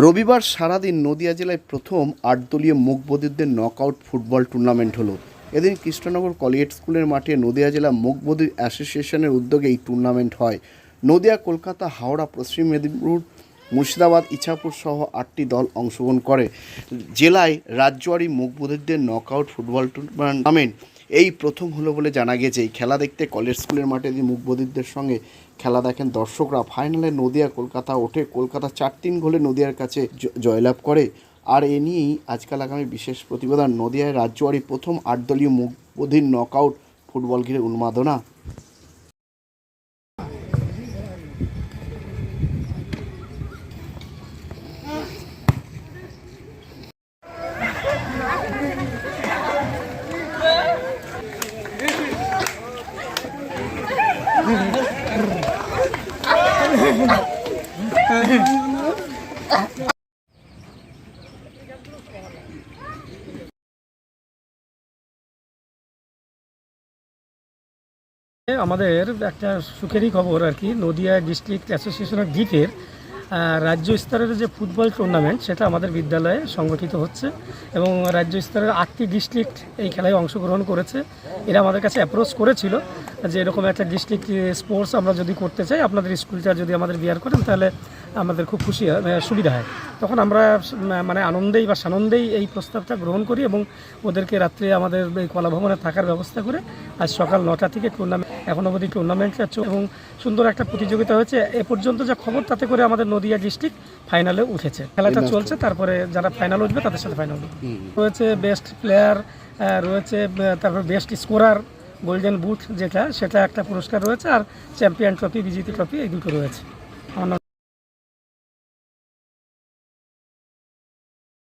রবিবার সারাদিন নদিয়া জেলায় প্রথম আটদলীয় মুখবধিরদের নকআউট ফুটবল টুর্নামেন্ট হলো। এদিন কৃষ্ণনগর কলিয়েট স্কুলের মাঠে নদিয়া জেলা মুখবধির অ্যাসোসিয়েশনের উদ্যোগে এই টুর্নামেন্ট হয়। নদিয়া, কলকাতা, হাওড়া, পশ্চিম মেদিনীপুর, মুর্শিদাবাদ, ইছাপুর সহ আটটি দল অংশগ্রহণ করে। জেলায় রাজ্যয়ারি মুখবধিরদের নকআউট ফুটবল টুর্নামেন্ট এই প্রথম হলো বলে জানা গেছে এই খেলা দেখতে কলেজ স্কুলের মাঠে যে মুখবধিরদের সঙ্গে খেলা দেখেন দর্শকরা। ফাইনালে নদিয়া কলকাতা ওঠে। কলকাতা চার তিন গোলে নদিয়ার কাছে জয়লাভ করে। আর এ নিয়েই আজকাল আগামী বিশেষ প্রতিবেদন। নদিয়ায় রাজ্যবাড়ি প্রথম আটদলীয় মুখবধির নকআউট ফুটবল ঘিরে উন্মাদনা। আমাদের একটা সুখেরই খবর আর কি নদিয়া ডিস্ট্রিক্ট অ্যাসোসিয়েশন অফ গিফের রাজ্য স্তরের যে ফুটবল টুর্নামেন্ট সেটা আমাদের বিদ্যালয়ে সংগঠিত হচ্ছে এবং রাজ্য স্তরের আটটি ডিস্ট্রিক্ট এই খেলায় অংশগ্রহণ করেছে। এরা আমাদের কাছে অ্যাপ্রোচ করেছিল যে এরকম একটা ডিস্ট্রিক্ট স্পোর্টস আমরা যদি করতে চাই, আপনাদের স্কুলটা যদি আমাদের বিয়ার করেন, তাহলে আমাদের খুব খুশি হয় সুবিধা হয়। তখন আমরা মানে আনন্দেই বা সানন্দেই এই প্রস্তাবটা গ্রহণ করি এবং ওদেরকে রাত্রে আমাদের এই কলাভবনে থাকার ব্যবস্থা করে আজ সকাল নটা থেকে টুর্নামেন্ট এখন অবধি টুর্নামেন্ট যাচ্ছে এবং সুন্দর একটা প্রতিযোগিতা হয়েছে। এ পর্যন্ত যা খবর তাতে করে আমাদের নদিয়া ডিস্ট্রিক্ট ফাইনালে উঠেছে। খেলাটা চলছে তারপরে যারা ফাইনাল উঠবে তাদের সাথে ফাইনাল রয়েছে বেস্ট প্লেয়ার রয়েছে তারপর বেস্ট স্কোরার গোল্ডেন বুট যেটা সেটা একটা পুরস্কার রয়েছে। আর চ্যাম্পিয়ন ট্রফি বিজেপি ট্রফি এই দুটো রয়েছে। আমার